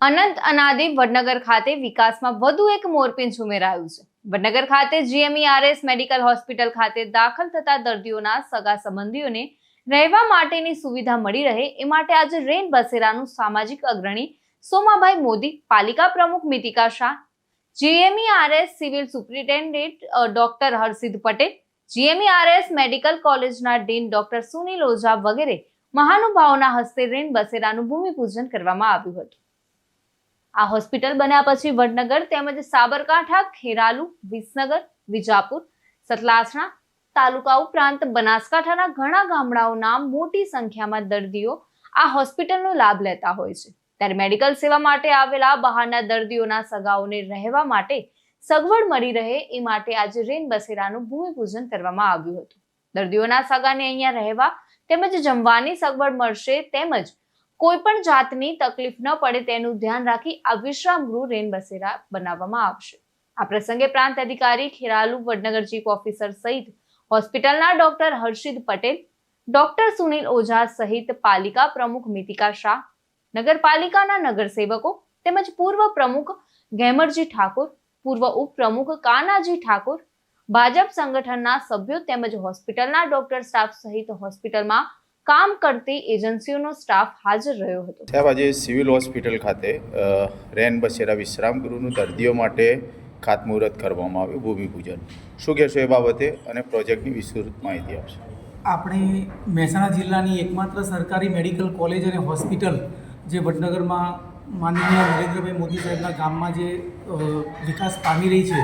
અનંત અનાદિ વડનગર ખાતે વિકાસમાં વધુ એક મોરપિંચ ઉમેરાયું છે. વડનગર ખાતે જીએમઈઆરએસ મેડિકલ હોસ્પિટલ ખાતે દાખલ થતા દર્દીઓના સગા સંબંધીઓને રહેવા માટેની સુવિધા મળી રહે એ માટે આજે રેન બસેરાનું સામાજિક અગ્રણી સોમાભાઈ મોદી, પાલિકા પ્રમુખ Mitika Shah GMERS civil superintendent doctor Harshid Patel GMERS medical કોલેજના ડીન ડોક્ટર સુનિલ ઓઝા વગેરે મહાનુભાવોના હસ્તે રેન બસેરાનું ભૂમિપૂજન કરવામાં આવ્યું હતું. આ હોસ્પિટલ બન્યા પછી વડનગર તેમજ સાબરકાંઠા, ખેરાલુ, વિસનગર, વિજાપુર, સતલાસણા તાલુકા ઉપરાંત બનાસકાંઠાના ઘણા ગામડાઓના મોટી સંખ્યામાં દર્દીઓ આ હોસ્પિટલનો લાભ લેતા હોય છે. ત્યારે મેડિકલ સેવા માટે આવેલા બહારના દર્દીઓના સગાઓને રહેવા માટે સગવડ મળી રહે એ માટે આજે રેન બસેરાનું ભૂમિપૂજન કરવામાં આવ્યું હતું. દર્દીઓના સગાને અહીંયા રહેવા તેમજ જમવાની સગવડ મળશે તેમજ કોઈ પણ જાતની તકલીફ ન પડે તેનું ધ્યાન રાખી આ વિશ્રામ ગૃહ રેન બસેરા બનાવવામાં આવશે. આ પ્રસંગે પ્રાંત અધિકારી ખેરાલુ વડનગર ચીફ ઓફિસર સહિત હોસ્પિટલના ડોક્ટર હર્ષિદ પટેલ, ડોક્ટર સુનિલ ઓઝા સહિત પાલિકા પ્રમુખ મિતિકા શાહ, નગરપાલિકાના નગરસેવકો તેમજ પૂર્વ પ્રમુખ ગેમરજી ઠાકોર, પૂર્વ ઉપપ્રમુખ કાનાજી ઠાકોર, ભાજપ સંગઠનના સભ્યો તેમજ હોસ્પિટલના ડોક્ટર સ્ટાફ સહિત હોસ્પિટલમાં કામ કરતી એજન્સીઓનો સ્ટાફ હાજર રહ્યો હતો. સાહેબ આજે સિવિલ હોસ્પિટલ ખાતે રેન બસેરા વિશ્રામ ગૃહનું દર્દીઓ માટે ખાતમુહૂર્ત કરવામાં આવ્યું ભૂમિપૂજન શું કહેશો એ બાબતે અને પ્રોજેક્ટની વિસ્તૃત માહિતી આપશો? આપણી મહેસાણા જિલ્લાની એકમાત્ર સરકારી મેડિકલ કોલેજ અને હોસ્પિટલ જે વડનગરમાં માનનીય નરેન્દ્રભાઈ મોદી સાહેબના ગામમાં જે વિકાસ પામી રહી છે,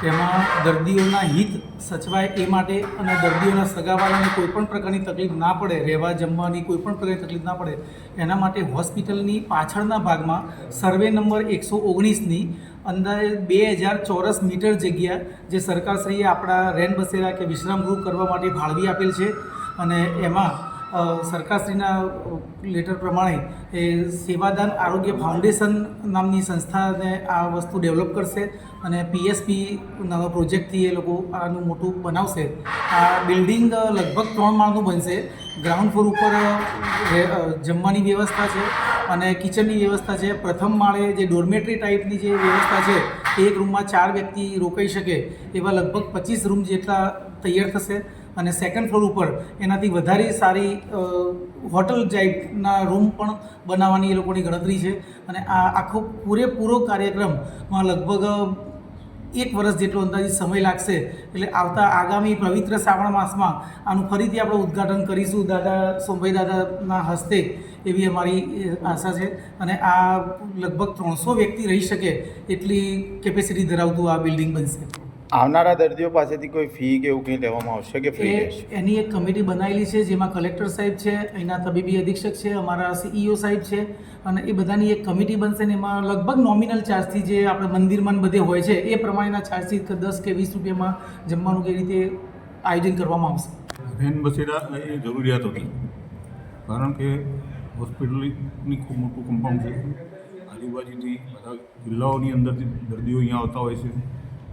તેમાં દર્દીઓના હિત સચવાય એ માટે અને દર્દીઓના સગાવાળાને કોઈ પણ પ્રકારની તકલીફ ના પડે, રહેવા જમવાની કોઈ પણ પ્રકારની તકલીફ ના પડે, એના માટે હોસ્પિટલની પાછળના ભાગમાં સર્વે નંબર એકસો ઓગણીસની અંદાજે બે હજાર ચોરસ મીટર જગ્યા જે સરકારશ્રીએ આપણા રેન બસેરા કે વિશ્રામ ગૃહ કરવા માટે ફાળવી આપેલ છે અને એમાં સરકારશ્રીના લેટર પ્રમાણે એ સેવાદાન આરોગ્ય ફાઉન્ડેશન નામની સંસ્થાને આ વસ્તુ ડેવલપ કરશે અને પીએસપી નાનો પ્રોજેક્ટથી એ લોકો આનું મોટું બનાવશે. આ બિલ્ડિંગ લગભગ ત્રણ માળનું બનશે. ગ્રાઉન્ડ ફ્લોર ઉપર જમવાની વ્યવસ્થા છે અને કિચનની વ્યવસ્થા છે. પ્રથમ માળે જે ડોર્મેટરી ટાઈપની જે વ્યવસ્થા છે, એક રૂમમાં ચાર વ્યક્તિ રોકાઈ શકે એવા લગભગ પચીસ રૂમ જેટલા તૈયાર થશે. અને સેકન્ડ ફ્લોર ઉપર એનાથી વધારે સારી હોટલ ટાઈપના રૂમ પણ બનાવવાની એ લોકોની ગણતરી છે. અને આ આખો પૂરેપૂરો કાર્યક્રમમાં લગભગ એક વર્ષ જેટલો અંદાજિત સમય લાગશે. એટલે આવતા આગામી પવિત્ર શ્રાવણ માસમાં આનું ફરીથી આપણે ઉદ્ઘાટન કરીશું દાદા, સોમભાઈ દાદાના હસ્તે એવી અમારી આશા છે. અને આ લગભગ ત્રણસો વ્યક્તિ રહી શકે એટલી કેપેસિટી ધરાવતું આ બિલ્ડિંગ બનશે. આવનારા દર્દીઓ પાસેથી કોઈ ફી કે એવું કંઈ લેવામાં આવશે કે ફ્રી એની એક કમિટી બનાવેલી છે જેમાં કલેક્ટર સાહેબ છે અહીંના તબીબી અધિક્ષક છે અમારા સીઈઓ સાહેબ છે અને એ બધાની એક કમિટી બનશે ને એમાં લગભગ નોમિનલ ચાર્જથી જે આપણે મંદિરમાં બધે હોય છે એ પ્રમાણેના ચાર્જથી દસ કે વીસ રૂપિયામાં જમવાનું કે રીતે આયોજન કરવામાં આવશે. રેન બસેરા એ જરૂરિયાત હતી. કારણ કે હોસ્પિટલની ખૂબ મોટું કમ્પાઉન્ડ છે. આજુબાજુથી બધા જિલ્લાઓની અંદરથી દર્દીઓ અહીંયા આવતા હોય છે.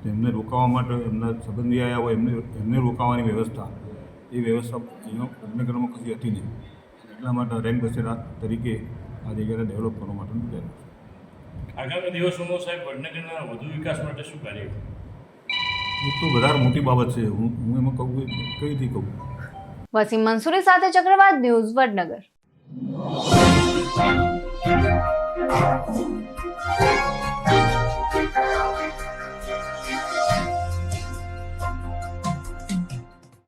તેમને રોકાવા માટે એમના સંબંધી આવ્યા હોય એમને એમને રોકાવાની વ્યવસ્થા. એ વ્યવસ્થા અહીંયા ઉપનગરમાં કશી હતી નહીં. એટલા માટે રેન બસેરા તરીકે આ જગ્યાને ડેવલપ કરવા માટેનું પ્રયત્ન છે. આગામી દિવસોમાં સાહેબ વડનગરના વધુ વિકાસ માટે શું કાર્ય? એ તો વધારે મોટી બાબત છે. હું હું એમાં કહું કે કઈ રીતે કહું? વસીમ મંસૂરી સાથે ચક્રવાત ન્યૂઝ વડનગર.